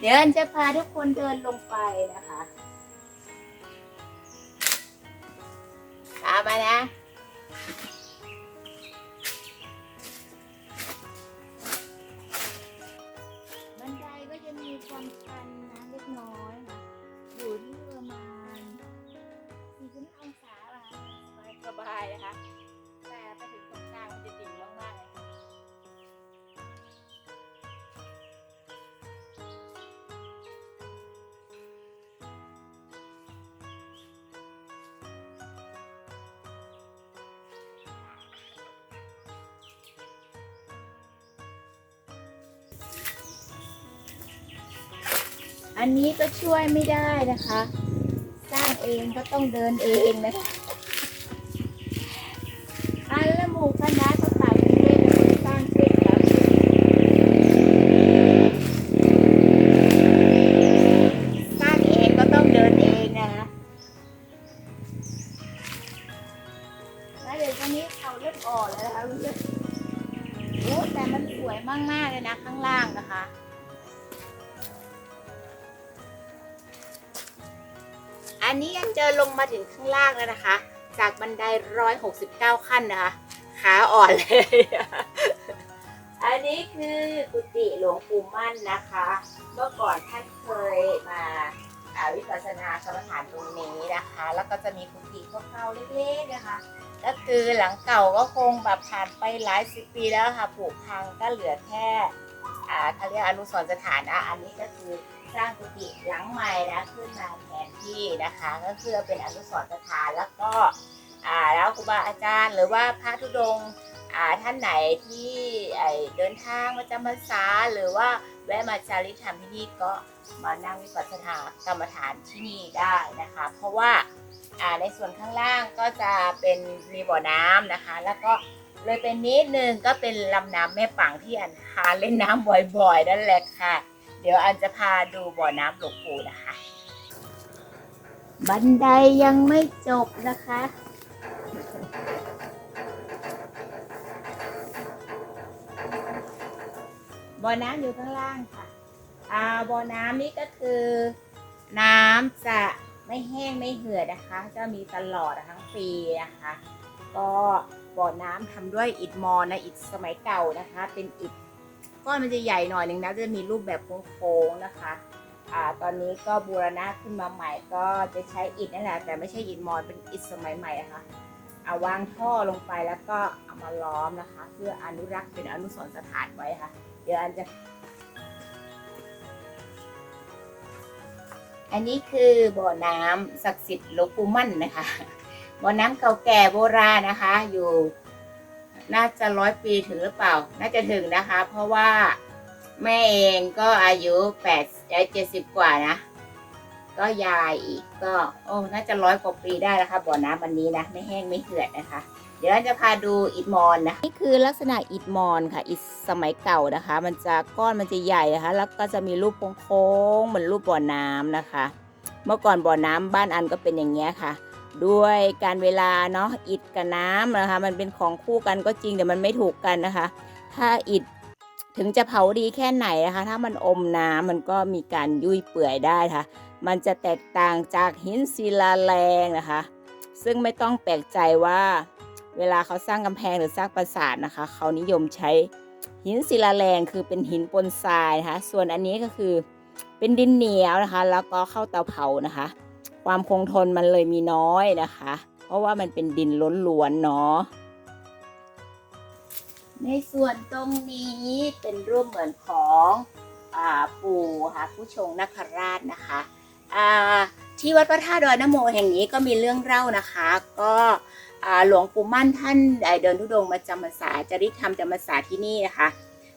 เดี๋ยวอันจะพาทุกคนเดินลงไปนะคะตามมานะ อันนี้ก็ช่วยไม่ได้นะคะ สร้างเองก็ต้องเดินเองนะคะ อันนี้ยังเจอลงมาถึงข้างล่างแล้วนะคะ จากบันไดร้อยหกสิบเก้าขั้นนะคะ ขาอ่อนเลย อันนี้คือกุฏิหลวงปู่มั่นนะคะ เมื่อก่อนท่านเคยมาอ่าวิปัสสนากรรมฐานตรงนี้นะคะ แล้วก็จะมีกุฏิเก่าเล็กๆนะคะ ก็คือหลังเก่าก็คงแบบผ่านไปหลายสิบปีแล้วค่ะผุพังก็เหลือแค่อ่าเขาเรียกอนุสรณ์สถานนะอันนี้ก็คือ สร้างกุฏิหลังใหม่นะขึ้นมาแทนที่นะคะ ก็คือเป็นอนุสรณ์สถานแล้วก็แล้วครูบาอาจารย์หรือว่าพระธุดงท่านไหนที่เดินทางมาจำพรรษาหรือว่าแวะมาจาริธรรมที่นี่ก็มานั่งวิปัสสนากรรมฐานที่นี่ได้นะคะ เพราะว่าในส่วนข้างล่างก็จะเป็นมีบ่อน้ำนะคะ แล้วก็เลยเป็นนิดนึงก็เป็นลำน้ำแม่ปังที่อันพาเล่นน้ำบ่อยๆ นั่นแหละค่ะ เดี๋ยวอันจะพาดูบ่อน้ำหลวงปู่นะคะ บันไดยังไม่จบนะคะ บ่อน้ำอยู่ข้างล่างค่ะอ่าบ่อน้ำนี่ก็คือ น้ำจะไม่แห้งไม่เหือดนะคะ จะมีตลอดทั้งปีนะคะ ก็บ่อน้ำทำด้วยอิฐมอนนะอิฐสมัยเก่านะคะ เป็นอิฐ ก้อนมันจะใหญ่หน่อยหนึ่งนะจะมีรูปแบบโค้งๆนะคะอ่าตอนนี้ก็บูรณะขึ้นมาใหม่ก็จะใช้อิฐนั่นแหละแต่ไม่ใช่อิฐมอนเป็นอิฐสมัยใหม่นะคะเอาวางท่อลงไปแล้วก็เอามาล้อมนะคะ เพื่ออนุรักษ์เป็นอนุสรณ์สถานไว้ค่ะ เดี๋ยวอันจะ อันนี้คือบ่อน้ำศักดิ์สิทธิ์หลวงปู่มั่นนะคะบ่อน้ำเก่าแก่โบราณนะคะ อยู่ น่าจะร้อยปีถึงหรือเปล่า น่าจะถึงนะคะ เพราะว่าแม่เองก็อายุแปดเจ็ดสิบกว่านะ ก็ยายอีกก็ โอ้ น่าจะร้อยกว่าปีได้แล้วค่ะบ่อน้ำวันนี้นะ ไม่แห้งไม่เหือดนะคะ เดี๋ยวเราจะพาดูอิฐมอนนะ นี่คือลักษณะอิฐมอนค่ะ อิฐสมัยเก่านะคะ มันจะก้อนมันจะใหญ่นะคะ แล้วก็จะมีรูปโค้งๆเหมือนรูปบ่อน้ำนะคะ เมื่อก่อนบ่อน้ำบ้านอันก็เป็นอย่างเงี้ยค่ะ ด้วยการเวลาเนาะอิฐกับน้ำนะคะ มันเป็นของคู่กันก็จริงแต่มันไม่ถูกกันนะคะ ถ้าอิฐถึงจะเผาดีแค่ไหนนะคะ ถ้ามันอมน้ำมันก็มีการยุ่ยเปื่อยได้ค่ะ มันจะแตกต่างจากหินศิลาแรงนะคะ ซึ่งไม่ต้องแปลกใจว่าเวลาเขาสร้างกำแพงหรือสร้างปราสาทนะคะ เขานิยมใช้หินศิลาแรงคือเป็นหินปนทรายนะคะ ส่วนอันนี้ก็คือเป็นดินเหนียวนะคะ แล้วก็เข้าเตาเผานะคะ ความคงทนมันเลยมีน้อยนะคะ เพราะว่ามันเป็นดินล้วนๆเนาะในส่วนตรงนี้เป็นรูปเหมือนของอปู่ค่ะผู้ชงนคราชนะคะที่วัดพระธาตุดอยนโมแห่งนี้ก็มีเรื่องเล่านะคะ ก็หลวงปู่มั่นท่านเดินทุดงมาจำพรรษาจริยธรรมจำพรรษาที่นี่นะคะ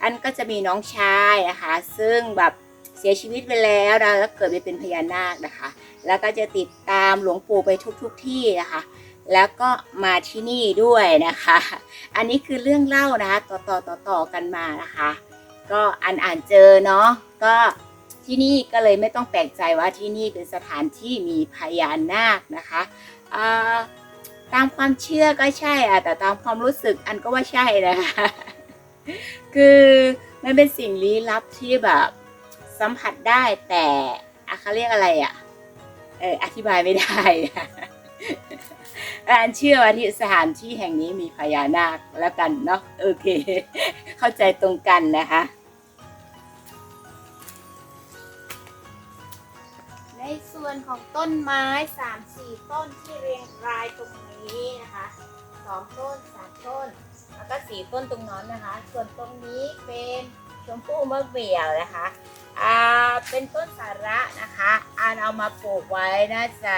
ท่านก็จะมีน้องชายนะคะ ซึ่งแบบเสียชีวิตไปแล้วนะแล้วเกิดไปเป็นพญานาคนะคะ แล้วก็จะติดตามหลวงปู่ไปทุกๆทที่นะคะ แล้วก็มาที่นี่ด้วยนะคะ อันนี้คือเรื่องเล่านะคะต่อต่อต่อต่อกันมานะคะ ก็อ่านอ่านเจอเนาะก็ที่นี่ก็เลยไม่ต้องแปลกใจว่าที่นี่เป็นสถานที่มีพญานาคนะคะตามความเชื่อก็ใช่อะแต่ตามความรู้สึกอันก็ว่าใช่นะคะคือมันเป็นสิ่งลี้ลับที่แบบสัมผัสได้แต่อะเขาเรียกอะไรอะ เอออธิบายไม่ได้นะอันเชื่อว่าที่สถานที่แห่งนี้มีพญานาคแล้วกันเนาะโอเค เข้าใจตรงกันนะคะในส่วนของต้นไม้สามสี่ต้นที่เรียงรายตรงนี้นะคะสองต้นสามต้น แล้วก็สี่ต้นตรงนั้นนะคะ ส่วนตรงนี้เป็นชมพู่มะเบี่ยวนะคะ อ่าเป็นต้นสาระนะคะอันเอามาปลูกไว้น่าจะ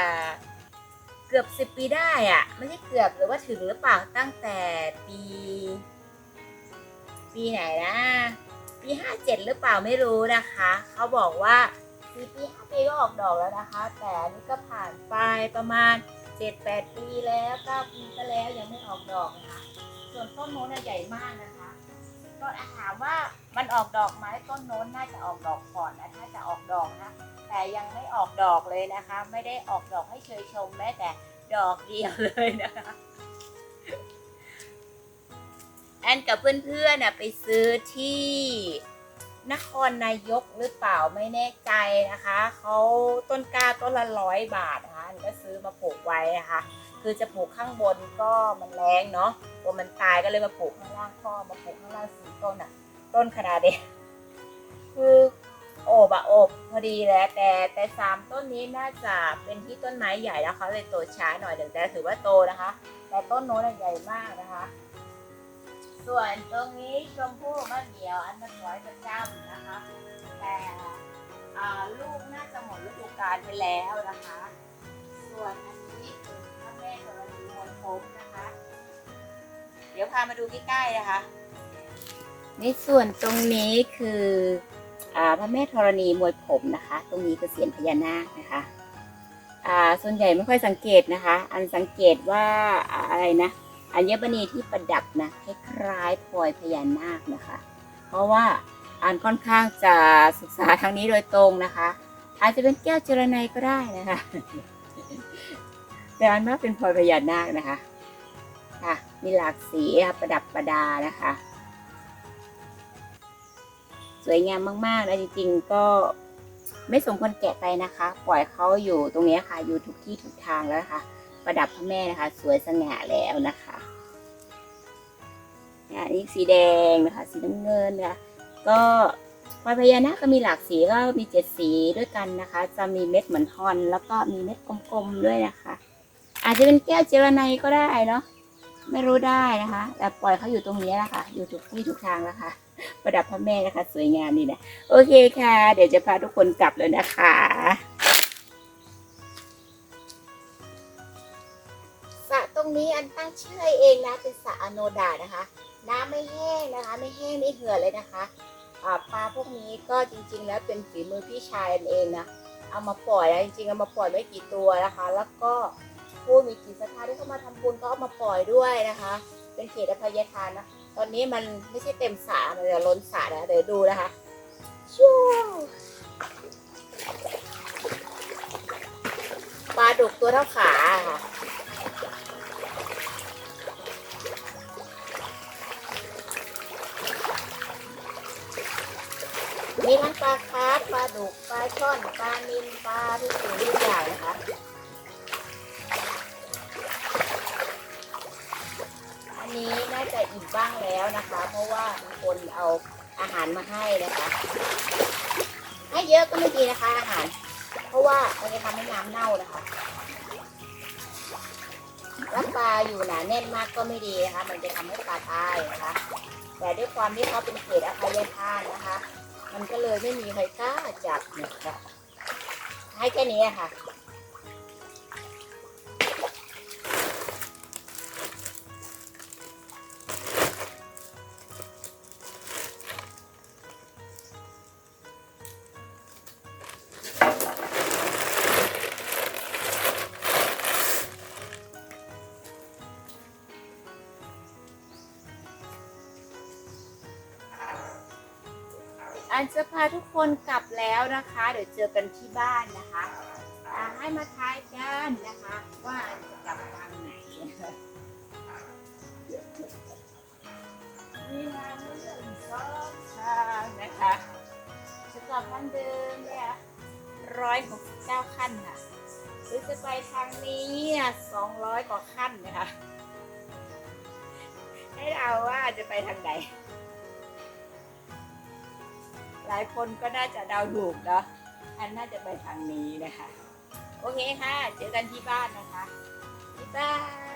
เกือบสิบปีได้อะไม่ใช่เกือบหรือว่าถึงหรือเปล่าตั้งแต่ปี ปีไหนนะปีห้าเจ็ดหรือเปล่าไม่รู้นะคะ เขาบอกว่าสี่ปีห้าปีก็ออกดอกแล้วนะคะ แต่อันนี้ก็ผ่านไปประมาณเจ็ดแปดปีแล้วเก้าปีก็แล้วยังไม่ออกดอกนะคะ ส่วนต้นโน้นใหญ่มากนะคะ ก็ถามว่ามันออกดอกไหมต้นโน้นน่าจะออกดอกก่อนนะถ้าจะออกดอกนะแต่ยังไม่ออกดอกเลยนะคะ ไม่ได้ออกดอกให้เชยชมแม้แต่ดอกเดียวเลยนะคะแอนกับเพื่อนๆน่ะไปซื้อที่นครนายกหรือเปล่าไม่แน่ใจนะคะเขาต้นกล้าต้นละร้อยบาทนะคะก็ซื้อมาปลูกไว้นะคะ คือจะปลูกข้างบนก็มันแรงเนาะกลัวมันตายก็เลยมาปลูกข้างล่างก็มาปลูกข้างล่างสี่ต้นอะต้นขนาดเด็กคือโอบอะโอบพอดีแล้วแต่แต่สามต้นนี้น่าจะเป็นที่ต้นไม้ใหญ่แล้วเขาเลยโตช้าหน่อยหนึ่งแต่ถือว่าโตนะคะ แต่ต้นโน้นใหญ่มากนะคะ ส่วนตรงนี้ชมพู่มะเดี่ยวอันมันสวยประจำนะคะ แต่ลูกน่าจะหมดฤดูกาลไปแล้วนะคะ ส่วนอัน มนะคะ เดี๋ยวพามาดูใกล้ๆนะคะ ในส่วนตรงนี้คืออพระแม่ธรณีมวยผมนะคะ ตรงนี้คือเสียนพญานาคนะคะส่วนใหญ่ไม่ค่อยสังเกตนะคะ อันสังเกตว่าอะไรนะอัญมณีที่ประดับนะคล้ายๆพลอยพญานาคนะคะ เพราะว่าอันค่อนข้างจะศึกษาทางนี้โดยตรงนะคะ อาจจะเป็นแก้วเจรไนก็ได้นะคะ แต่อันว่าเป็นพลอยพญานาคนะคะค่ะมีหลากสีค่ะประดับประดานะคะ สวยงามมากๆนะจริงๆก็ไม่สมควรแกะไปนะคะ ปล่อยเขาอยู่ตรงนี้ค่ะ อยู่ทุกที่ทุกทางแล้วนะคะประดับพระแม่นะคะ สวยสง่าแล้วนะคะอะนี่สีแดงนะคะ สีน้ำเงินนะคะก็พลอยพญานาคก็มีหลากสีก็มีเจ็ดสีด้วยกันนะคะ จะมีเม็ดเหมือนฮอน แล้วก็มีเม็ดกลมๆด้วยนะคะ อาจจะเป็นแก้วเจรไนก็ได้เนาะไม่รู้ได้นะคะ แต่ปล่อยเขาอยู่ตรงนี้แหละค่ะ อยู่ทุกที่ทุกทางแล้วค่ะ ประดับพระแม่นะคะ สวยงามนี่นะโอเคค่ะ เดี๋ยวจะพาทุกคนกลับเลยนะคะ สระตรงนี้อันตั้งชื่อเองนะเป็นสระอโนดานะคะ น้ำไม่แห้งนะคะ ไม่แห้งไม่เหือดเลยนะคะปลาพวกนี้ก็จริง ๆ แล้วเป็นฝีมือพี่ชายเองนะเอามาปล่อยนะจริงๆเอามาปล่อยไม่กี่ตัวนะคะ แล้วก็ ผู้มีจิตศรัทธาที่เข้ามาทำบุญก็เอามาปล่อยด้วยนะคะ เป็นเขตอภัยทานนะ ตอนนี้มันไม่ใช่เต็มสระมันจะล้นสระนะเดี๋ยวดูนะคะชูปลาดุกตัวเท่าขาค่ะมีทั้งปลาคาร์ปลาดุก ปลาช่อน ปลานิลปลาทุกสิ่งทุกอย่างนะคะ นี้น่าจะอิ่มบ้างแล้วนะคะ เพราะว่ามีคนเอาอาหารมาให้นะคะ ให้เยอะก็ไม่ดีนะคะอาหาร เพราะว่ามันจะทำให้น้ำเน่านะคะแล้วปลาอยู่หนาแน่นมากก็ไม่ดีนะคะ มันจะทำให้ปลาตายนะคะ แต่ด้วยความที่เขาเป็นเขตอภัยทานนะคะ มันก็เลยไม่มีใครกล้าจับนะคะให้แค่นี้ค่ะันจะพาทุกคนกลับแล้วนะคะ เดี๋ยวเจอกันที่บ้านนะคะให้มาทายกันนะคะ ว่าจะกลับทางไหนมีทางเลือกสองทางนะคะจะกลับอบทางเดิมเนี่ยร้อยหกสิบเก้าขั้นค่ะหรือจะไปทางนี้สองร้อยกว่าขั้นนะคะให้เราว่าจะไปทางไหน หลายคนก็น่าจะเดาถูกเนาะอันน่าจะไปทางนี้นะคะ โอเคค่ะ เจอกันที่บ้านนะคะบ๊ายบาย